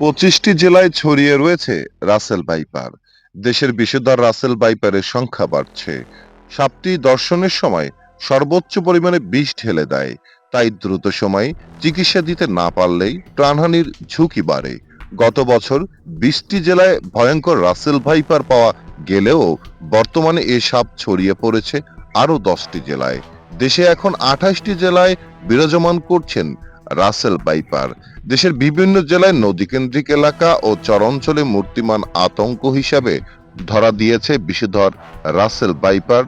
পঁচিশটি জেলায় ছড়িয়ে রয়েছে রাসেল বাইপার দেশের বিষধর রাসেল বাইপারের সংখ্যা বাড়ছে। সাপটি দর্শনের সময় সর্বোচ্চ পরিমাণে বিষ ঢেলে দেয়। তাই দ্রুত সময় চিকিৎসা দিতে না পারলেই প্রাণহানির ঝুঁকি বাড়ে। গত বছর বিশটি জেলায় ভয়ঙ্কর রাসেল ভাইপার পাওয়া গেলেও বর্তমানে এ সাপ ছড়িয়ে পড়েছে আরও দশটি জেলায়। দেশে এখন আঠাশটি জেলায় বিরাজমান করছেন রাসেল বাইপার। দেশের বিভিন্ন জেলায় নদীকেন্দ্রিক এলাকা ও চরাঞ্চলে মূর্তিমান আতঙ্ক হিসাবে ধরা দিয়েছে বিষধর রাসেল বাইপার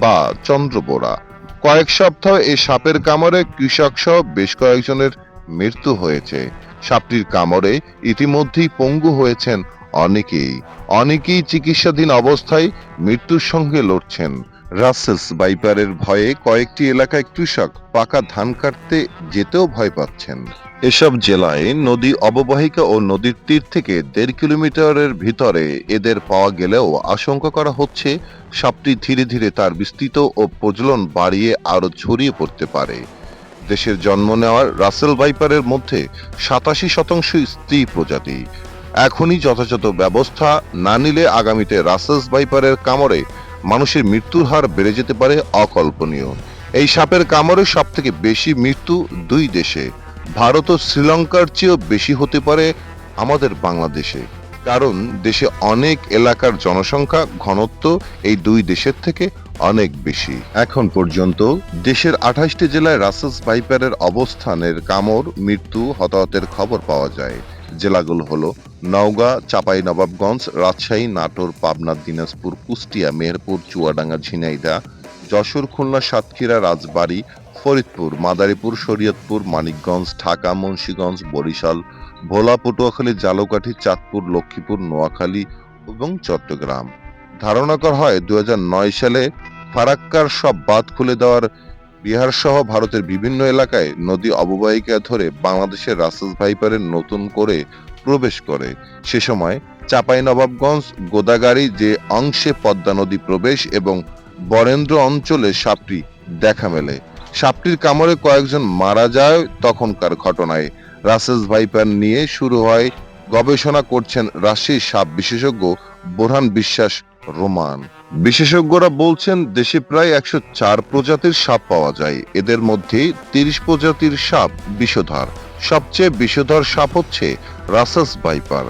বা চন্দ্রবোরা। কয়েক সপ্তাহ এই সাপের কামড়ে কৃষক সহ বেশ কয়েকজনের মৃত্যু হয়েছে। সাপটির কামড়ে ইতিমধ্যেই পঙ্গু হয়েছেন অনেকেই। অনেকেই চিকিৎসাধীন অবস্থায় মৃত্যুর সঙ্গে লড়ছেন। রাসেলস বাইপারের ভয়ে কয়েকটি এলাকায় কৃষক পাকা ধান কাটতে যেতেও ভয় পাচ্ছেন। এসব জেলায় নদী অববাহিকা ও নদীর তীর থেকে দেড় কিলোমিটারের ভিতরে এদের পাওয়া গেলেও আশঙ্কা করা হচ্ছে সাপটি ধীরে ধীরে তার বিস্তৃত ও প্রজনন বাড়িয়ে আরও ছড়িয়ে পড়তে পারে। দেশের জন্ম নেওয়ার রাসেল বাইপারের মধ্যে সাতাশি শতাংশ স্ত্রী প্রজাতি। এখনই যথাযথ ব্যবস্থা না নিলে আগামীতে রাসেলস বাইপারের কামড়ে মানুষের মৃত্যুর হার বেড়ে যেতে পারে অকল্পনীয়। এই সাপের কামড়ে সব থেকে বেশি মৃত্যু দুই দেশে। ভারত ও শ্রীলঙ্কার চেয়েও বেশি হতে পারে আমাদের বাংলাদেশে। কারণ দেশে অনেক এলাকার জনসংখ্যা, ঘনত্ব এই দুই দেশের থেকে অনেক বেশি। এখন পর্যন্ত দেশের আঠাশটি জেলায় রাসেলস ভাইপারের অবস্থানের কামড়, মৃত্যু, হতাহতের খবর পাওয়া যায়। জেলাগুলো হলো নওগাঁ চাপাই নবাবগঞ্জ রাজশাহী, নাটোর, পাবনা, দিনাজপুর, কুষ্টিয়া, মেহেরপুর, চুয়াডাঙ্গা, ঝিনাইদহ, যশোর, খুলনা, সাতক্ষীরা, রাজবাড়ী, ফরিদপুর, মাদারীপুর, শরীয়তপুর, মানিকগঞ্জ, ঢাকা, মুন্সিগঞ্জ, বরিশাল, ভোলা, পটুয়াখালী, জালকাঠি, চাঁদপুর, লক্ষ্মীপুর, নোয়াখালী এবং চট্টগ্রাম। ধারণা করা হয় দু হাজার নয় সালে ফারাক্কার সব বাঁধ খুলে দেওয়ার বিহার সহ ভারতের বিভিন্ন এলাকায় নদী অববাহিকা ধরে বাংলাদেশের রাসেস ভাইপারের নতুন করে প্রবেশ করে। সে সময় চাপাই নবাবগঞ্জ গোদাগাড়ি যে অংশে পদ্মা নদী প্রবেশ এবং বরেন্দ্র অঞ্চলে সাপটি দেখা মেলে। সাপটির কামড়ে কয়েকজন মারা যায় তখনকার ঘটনায়। রাসেস ভাইপার নিয়ে শুরু হয় গবেষণা করছেন রাশির সাপ বিশেষজ্ঞ বোরহান বিশ্বাস রোমান। বিশেষজ্ঞরা বলছেন, দেশে প্রায় একশো চার প্রজাতির সাপ পাওয়া যায়। এদের মধ্যে তিরিশ প্রজাতির সাপ বিষধর। সবচেয়ে বিষধর সাপ হচ্ছে রাসাস ভাইপার।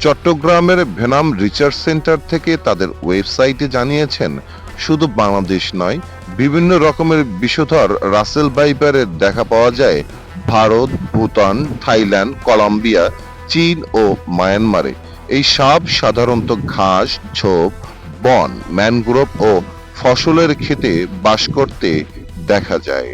চট্টগ্রামের ভেনাম রিসার্চ সেন্টার থেকে তাদের ওয়েবসাইটে জানিয়েছেন, শুধু বাংলাদেশ নয়, বিভিন্ন রকমের বিষধর রাসেল ভাইপারের দেখা পাওয়া যায়। ভারত, ভুটান, থাইল্যান্ড, কলম্বিয়া, চীন ও মায়ানমারে। এই সাপ সাধারণত ঘাস ঝোপ বন ম্যানগ্রোভ ও ফসলের ক্ষেতে বাস করতে দেখা যায়।